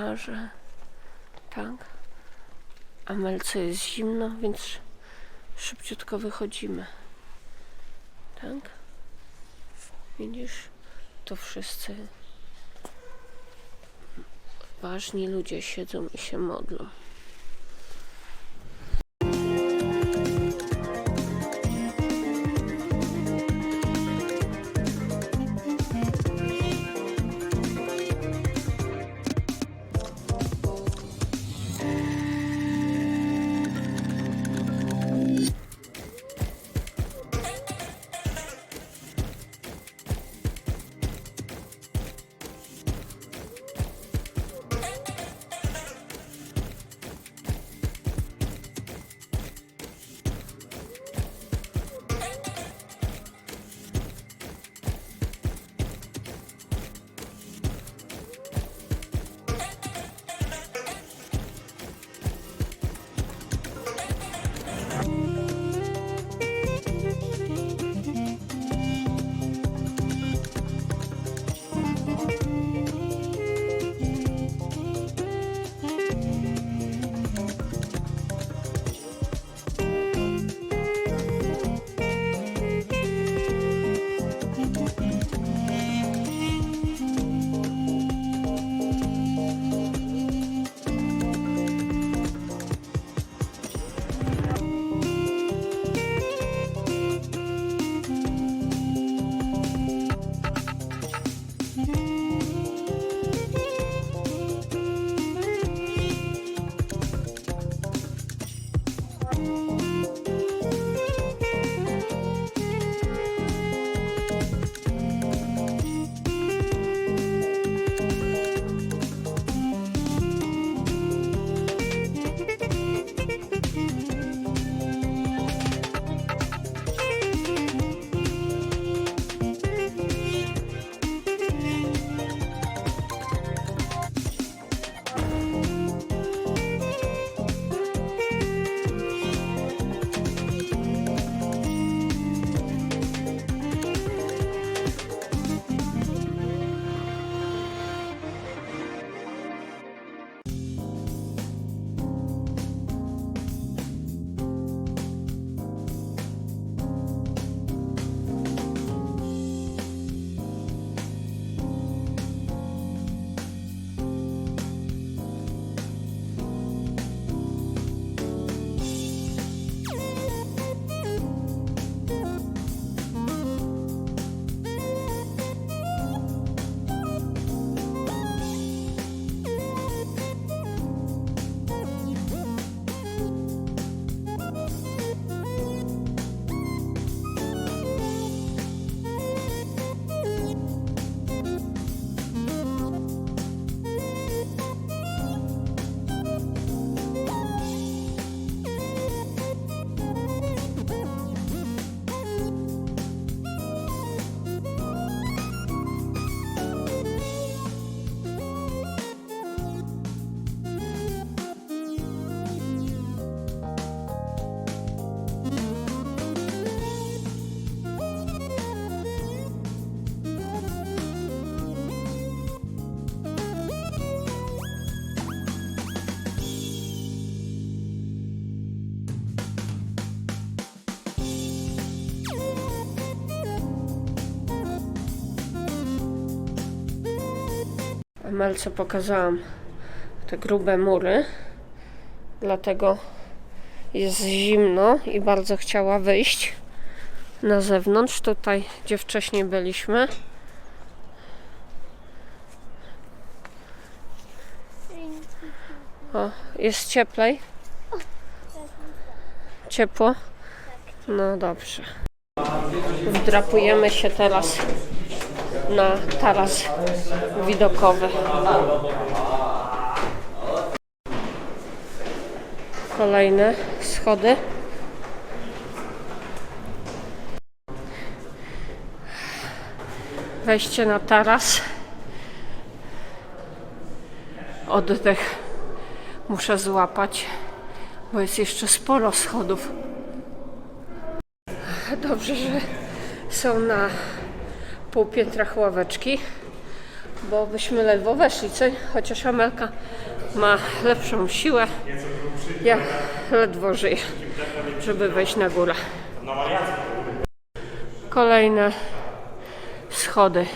witraże. Tak. Amelce jest zimno, więc szybciutko wychodzimy. Tak? Widzisz? Tu wszyscy ważni ludzie siedzą i się modlą. Amelce pokazałam te grube mury, dlatego jest zimno i bardzo chciała wyjść na zewnątrz, tutaj gdzie wcześniej byliśmy. O, jest cieplej. Ciepło? No dobrze. Wdrapujemy się teraz na taras widokowy. Kolejne schody. Wejście na taras. Oddech muszę złapać, bo jest jeszcze sporo schodów. Dobrze, że są na półpiętrach ławeczki. bo byśmy ledwo weszli, co? Chociaż Amelka ma lepszą siłę. Ja ledwo żyję, żeby wejść na górę. Kolejne schody.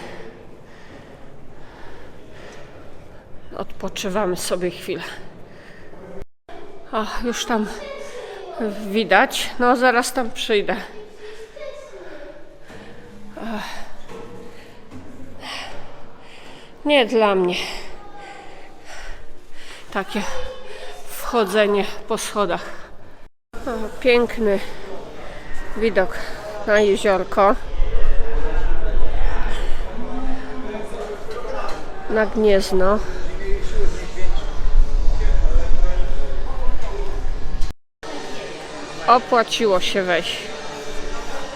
Odpoczywamy sobie chwilę. O, już tam widać. No, zaraz tam przyjdę. Ach. Nie dla mnie. Takie wchodzenie po schodach. O, piękny widok na jeziorko. Na Gniezno. Opłaciło się wejść.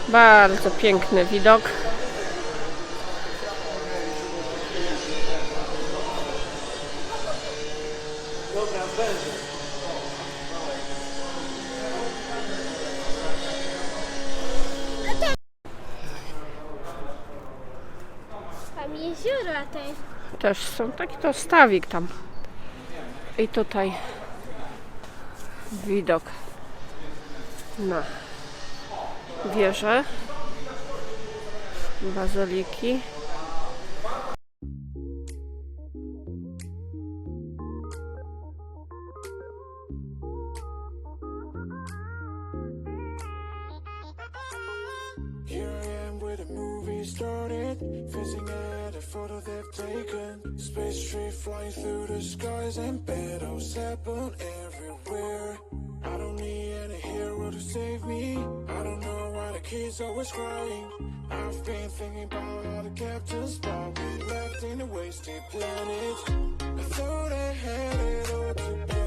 Bardzo piękny widok. Jeziora te. Też są taki to stawik tam. I tutaj widok na wieżę bazyliki. Here I am where the movie started, facing at photo they've taken. Space tree flying through the skies and battles happen everywhere. I don't need any hero to save me. I don't know why the kids always crying. I've been thinking about all the captains, but we left in a wasted planet. I thought I had it all together,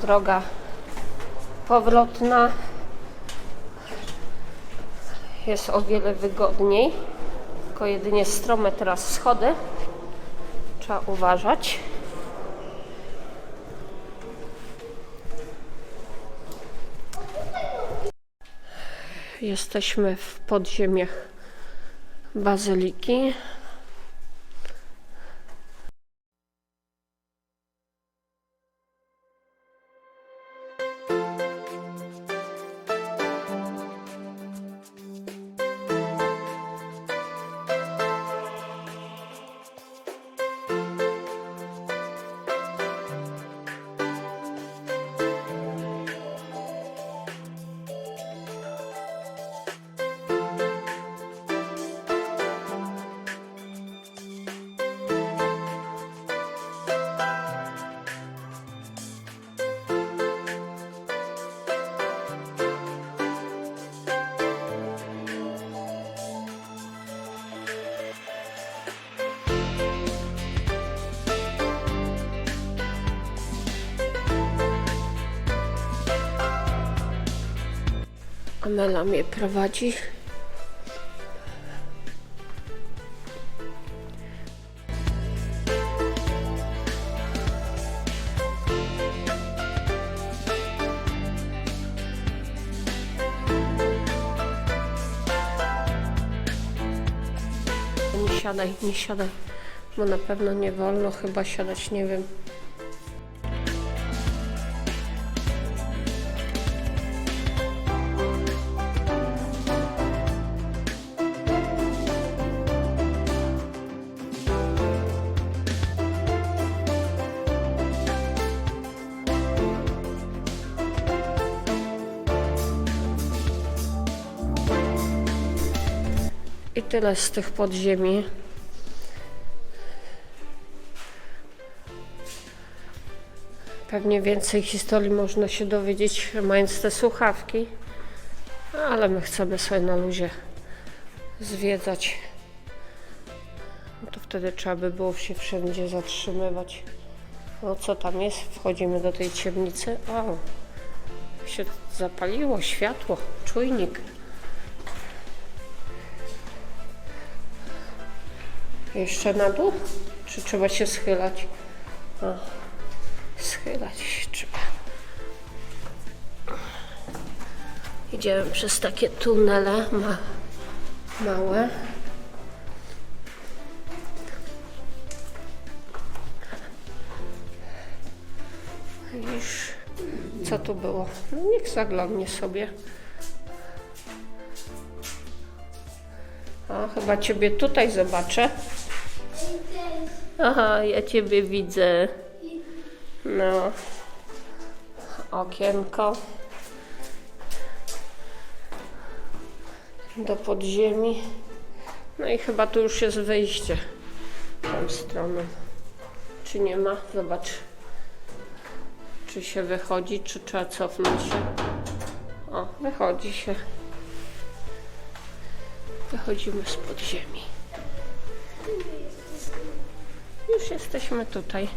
Droga powrotna. Jest o wiele wygodniej. Tylko jedynie strome teraz schody. Trzeba uważać. Jesteśmy w podziemiach bazyliki. Amela mnie prowadzi. Nie siadaj, nie siadaj, bo na pewno nie wolno chyba siadać, nie wiem. Tyle z tych podziemi. Pewnie więcej historii można się dowiedzieć, mając te słuchawki, ale my chcemy sobie na luzie zwiedzać. No to wtedy trzeba by było się wszędzie zatrzymywać. No co tam jest? Wchodzimy do tej ciemnicy. O, się zapaliło światło, czujnik. Jeszcze na dół? Czy trzeba się schylać? O, schylać się trzeba. Idziemy przez takie tunele ma, małe. Widzisz, co tu było? No niech zaglądnie sobie. A, chyba ciebie tutaj zobaczę. Aha, ja ciebie widzę. No. Okienko. Do podziemi. No i chyba tu już jest wyjście. Tą stroną. Czy nie ma? Zobacz. Czy się wychodzi, czy trzeba cofnąć się? O, wychodzi się. Wychodzimy z podziemi. Już jesteśmy tutaj.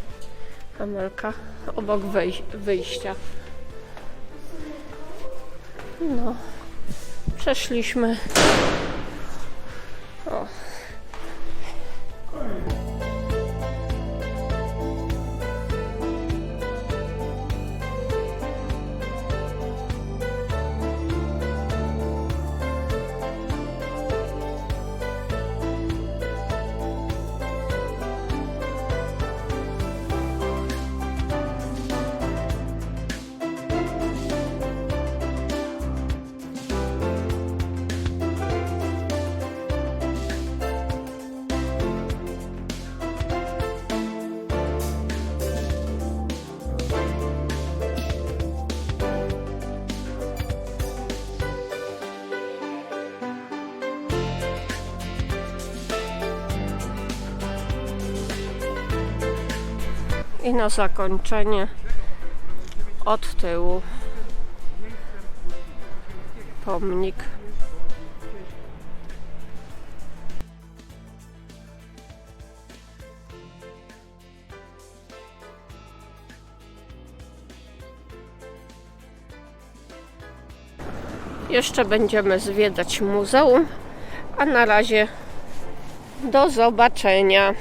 Amelka, obok wej- wyjścia. No, przeszliśmy. O. I na zakończenie od tyłu pomnik. Jeszcze będziemy zwiedzać muzeum, a na razie do zobaczenia.